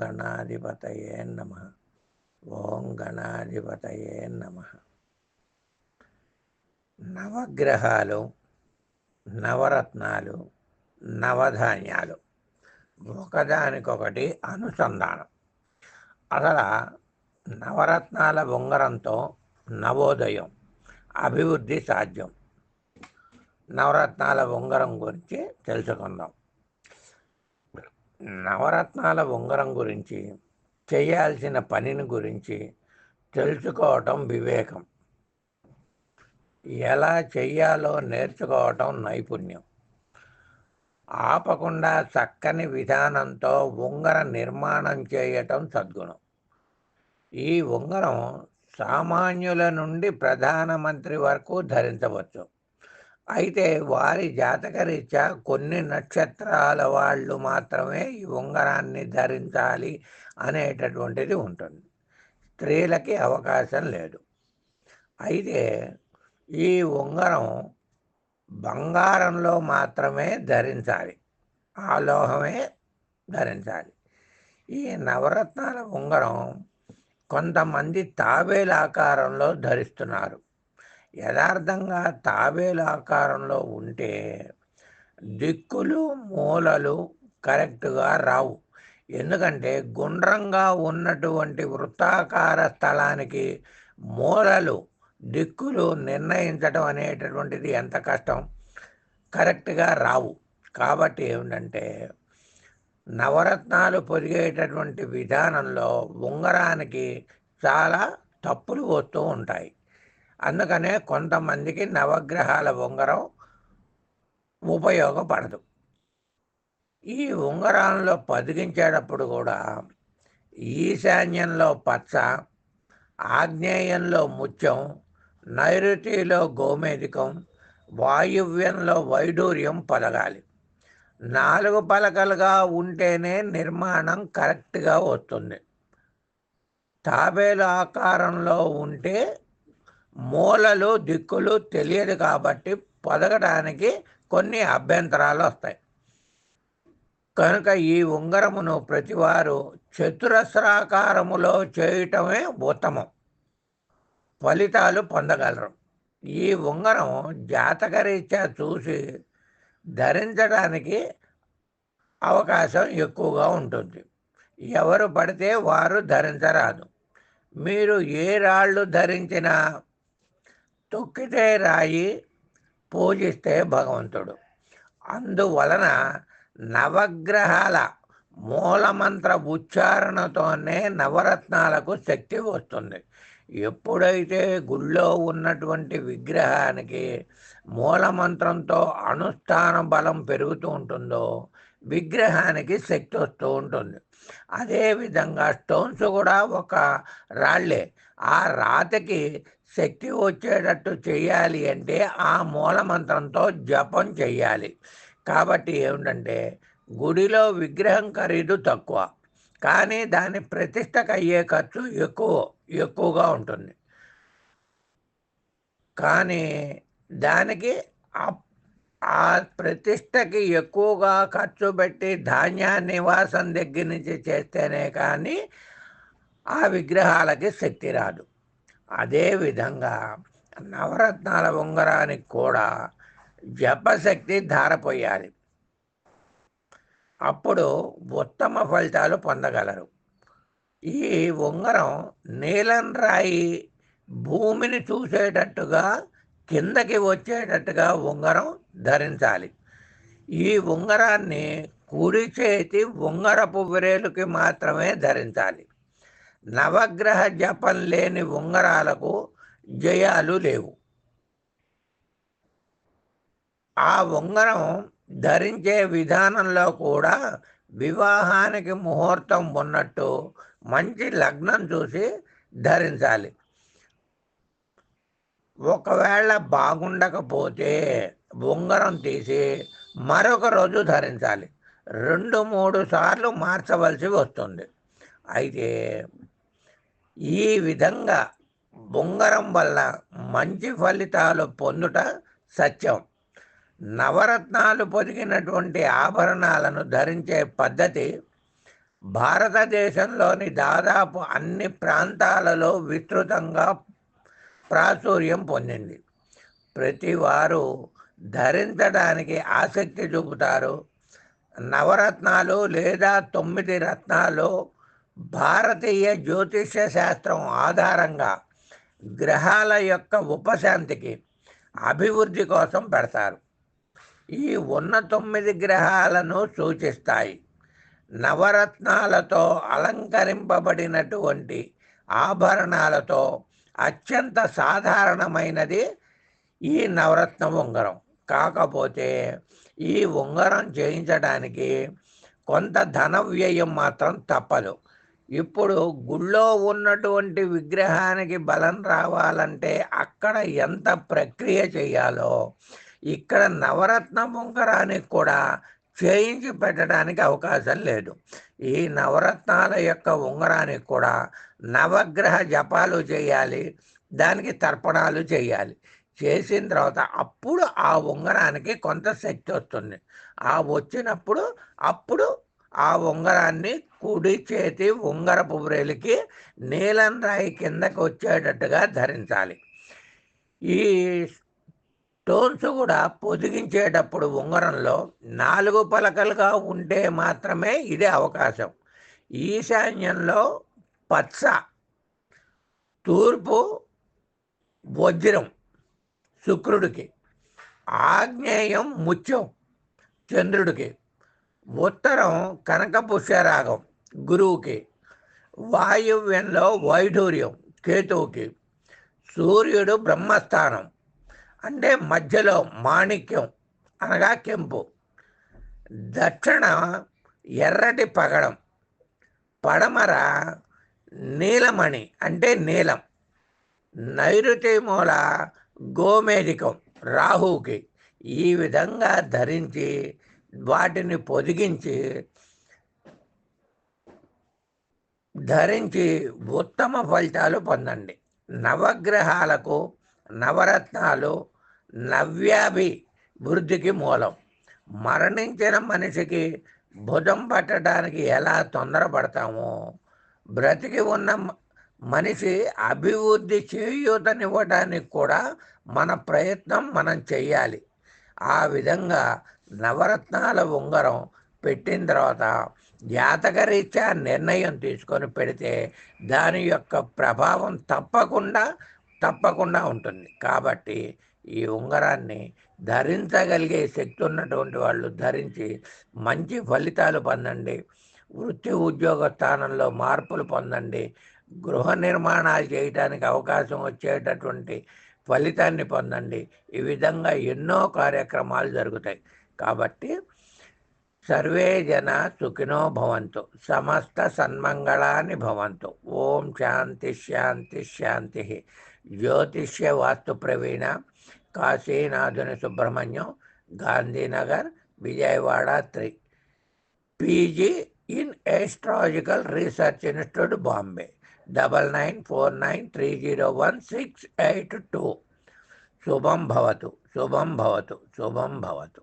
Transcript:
గణాధిపతయే నమ. ఓం గణాధిపతయే నమ. నవగ్రహాలు నవరత్నాలు నవధాన్యాలు ఒకదానికొకటి అనుసంధానం. అసలు నవరత్నాల ఉంగరంతో నవోదయం అభివృద్ధి సాధ్యం. నవరత్నాల ఉంగరం గురించి తెలుసుకుందాం. నవరత్నాల ఉంగరం గురించి చేయాల్సిన పనిని గురించి తెలుసుకోవటం వివేకం. ఎలా చెయ్యాలో నేర్చుకోవటం నైపుణ్యం. ఆపకుండా చక్కని విధానంతో ఉంగర నిర్మాణం చేయటం సద్గుణం. ఈ ఉంగరం సామాన్యుల నుండి ప్రధానమంత్రి వరకు ధరించవచ్చు. అయితే వారి జాతకరీత్యా కొన్ని నక్షత్రాల వాళ్ళు మాత్రమే ఈ ఉంగరాన్ని ధరించాలి అనేటటువంటిది ఉంటుంది. స్త్రీలకి అవకాశం లేదు. అయితే ఈ ఉంగరం బంగారంలో మాత్రమే ధరించాలి. ఆ లోహమే ధరించాలి. ఈ నవరత్నాల ఉంగరం కొంతమంది తాబేల ఆకారంలో ధరిస్తున్నారు. యథార్థంగా తాబేలు ఆకారంలో ఉంటే దిక్కులు మూలలు కరెక్ట్గా రావు. ఎందుకంటే గుండ్రంగా ఉన్నటువంటి వృత్తాకార స్థలానికి మూలలు దిక్కులు నిర్ణయించడం అనేటటువంటిది ఎంత కష్టం? కరెక్ట్గా రావు. కాబట్టి ఏమిటంటే నవరత్నాలు పొదిగేటటువంటి విధానంలో ఉంగరానికి చాలా తప్పులు వస్తూ ఉంటాయి. అందుకనే కొంతమందికి నవగ్రహాల ఉంగరం ఉపయోగపడదు. ఈ ఉంగరాల్లో పదిగించేటప్పుడు కూడా ఈశాన్యంలో పచ్చ ఆగ్నేయంలో ముత్యం నైరుతిలో గోమేధికం వాయువ్యంలో వైడూర్యం పలగాలి. నాలుగు పలకలుగా ఉంటేనే నిర్మాణం కరెక్ట్గా వస్తుంది. తాబేలు ఆకారంలో ఉంటే మూలలు దిక్కులు తెలియదు కాబట్టి పొదగడానికి కొన్ని అభ్యంతరాలు వస్తాయి. కనుక ఈ ఉంగరమును ప్రతివారు చతురస్రాకారములో చేయటమే ఉత్తమం. ఫలితాలు పొందగలరు. ఈ ఉంగరం జాతకరీత్యా చూసి ధరించడానికి అవకాశం ఎక్కువగా ఉంటుంది. ఎవరు పడితే వారు ధరించరాదు. మీరు ఏ రాళ్ళు ధరించినా తొక్కితే రాయి పూజిస్తే భగవంతుడు. అందువలన నవగ్రహాల మూలమంత్ర ఉచ్చారణతోనే నవరత్నాలకు శక్తి వస్తుంది. ఎప్పుడైతే గుళ్ళో ఉన్నటువంటి విగ్రహానికి మూలమంత్రంతో అనుష్ఠాన బలం పెరుగుతూ ఉంటుందో విగ్రహానికి శక్తి వస్తూ ఉంటుంది. అదేవిధంగా స్టోన్స్ కూడా ఒక రాళ్ళే ఆ రాతకి శక్తి వచ్చేటట్టు చేయాలి అంటే ఆ మూలమంత్రంతో జపం చేయాలి. కాబట్టి ఏమిటంటే గుడిలో విగ్రహం ఖరీదు తక్కువ. కానీ దాని ప్రతిష్టకు అయ్యే ఖర్చు ఎక్కువ ఎక్కువగా ఉంటుంది. కానీ దానికి ఆ ప్రతిష్టకి ఎక్కువగా ఖర్చు పెట్టి ధాన్య నివాసం దగ్గర నుంచి చేస్తేనే కానీ ఆ విగ్రహాలకి శక్తి రాదు. అదేవిధంగా నవరత్నాల ఉంగరానికి కూడా జపశక్తి ధారపోయాలి. అప్పుడు ఉత్తమ ఫలితాలు పొందగలరు. ఈ ఉంగరం నీలం రాయి భూమిని చూసేటట్టుగా కిందకి వచ్చేటట్టుగా ఉంగరం ధరించాలి. ఈ ఉంగరాన్ని కుడి చేతి ఉంగరపు విరేలుకి మాత్రమే ధరించాలి. నవగ్రహ జపం లేని ఉంగరాలకు జయాలు లేవు. ఆ ఉంగరం ధరించే విధానంలో కూడా వివాహానికి ముహూర్తం ఉన్నట్టు మంచి లగ్నం చూసి ధరించాలి. ఒకవేళ బాగుండకపోతే ఉంగరం తీసి మరొక రోజు ధరించాలి. రెండు మూడు సార్లు మార్చవలసి వస్తుంది. అయితే ఈ విధంగా బొంగరం వల్ల మంచి ఫలితాలు పొందుట సత్యం. నవరత్నాలు పొదిగినటువంటి ఆభరణాలను ధరించే పద్ధతి భారతదేశంలోని దాదాపు అన్ని ప్రాంతాలలో విస్తృతంగా ప్రాచుర్యం పొందింది. ప్రతి వారు ధరించడానికి ఆసక్తి చూపుతారు. నవరత్నాలు లేదా తొమ్మిది రత్నాలు భారతీయ జ్యోతిష్య శాస్త్రం ఆధారంగా గ్రహాల యొక్క ఉపశాంతికి అభివృద్ధి కోసం పెడతారు. ఈ ఉన్న తొమ్మిది గ్రహాలను సూచిస్తాయి. నవరత్నాలతో అలంకరింపబడినటువంటి ఆభరణాలతో అత్యంత సాధారణమైనది ఈ నవరత్న ఉంగరం. కాకపోతే ఈ ఉంగరం చేయించడానికి కొంత ధన వ్యయం మాత్రం తప్పదు. ఇప్పుడు గుళ్ళో ఉన్నటువంటి విగ్రహానికి బలం రావాలంటే అక్కడ ఎంత ప్రక్రియ చేయాలో ఇక్కడ నవరత్న ఉంగరానికి కూడా చేయించి పెట్టడానికి అవకాశం లేదు. ఈ నవరత్నాల యొక్క ఉంగరానికి కూడా నవగ్రహ జపాలు చేయాలి దానికి తర్పణాలు చేయాలి. చేసిన తర్వాత అప్పుడు ఆ ఉంగరానికి కొంత శక్తి వస్తుంది. ఆ వచ్చినప్పుడు అప్పుడు ఆ ఉంగరాన్ని కుడి చేతి ఉంగరపు బ్రేలికి నీలం రాయి కిందకు వచ్చేటట్టుగా ధరించాలి. ఈ స్టోన్స్ కూడా పొదిగించేటప్పుడు ఉంగరంలో నాలుగు పలకలుగా ఉంటే మాత్రమే ఇదే అవకాశం. ఈశాన్యంలో పచ్చ తూర్పు వజ్రం శుక్రుడికి ఆగ్నేయం ముత్యం చంద్రుడికి. ఉత్తరం కనకపుష్యరాగం గురువుకి. వాయువ్యంలో వైఢూర్యం కేతువుకి. సూర్యుడు బ్రహ్మస్థానం అంటే మధ్యలో మాణిక్యం అనగా కెంపు. దక్షిణ ఎర్రటి పగడం పడమర నీలమణి అంటే నీలం. నైరుతి మూల గోమేధికం రాహుకి ఈ విధంగా ధరించి వాటిని పొదిగించి ధరించి ఉత్తమ ఫలితాలు పొందండి. నవగ్రహాలకు నవరత్నాలు నవ్యాభి వృద్ధికి మూలం. మరణించిన మనిషికి భుజం పట్టడానికి ఎలా తొందరపడతామో బ్రతికి ఉన్న మనిషి అభివృద్ధి చేయూతనివ్వడానికి కూడా మన ప్రయత్నం మనం చేయాలి ఆ విధంగా నవరత్నాల ఉంగరం పెట్టిన తర్వాత జాతకరీత్యా నిర్ణయం తీసుకొని పెడితే దాని యొక్క ప్రభావం తప్పకుండా తప్పకుండా ఉంటుంది. కాబట్టి ఈ ఉంగరాన్ని ధరించగలిగే శక్తి ఉన్నటువంటి వాళ్ళు ధరించి మంచి ఫలితాలు పొందండి. వృత్తి ఉద్యోగ స్థానంలో మార్పులు పొందండి. గృహ నిర్మాణాలు చేయడానికి అవకాశం వచ్చేటటువంటి ఫలితాన్ని పొందండి. ఈ విధంగా ఎన్నో కార్యక్రమాలు జరుగుతాయి. కాబట్టి సర్వే జన సుఖినో భవంతు సమస్త సన్మంగళాన్ని భవంతు ఓం శాంతి శాంతి శాంతి జ్యోతిష్య వాస్తు ప్రవీణ Kasinathuni Subrahmanyam Gandhinagar Vijayawada three PG in astrological research institute Bombay double nine four nine three zero one six eight two శుభం భవతు శుభం భవతు శుభం భవతు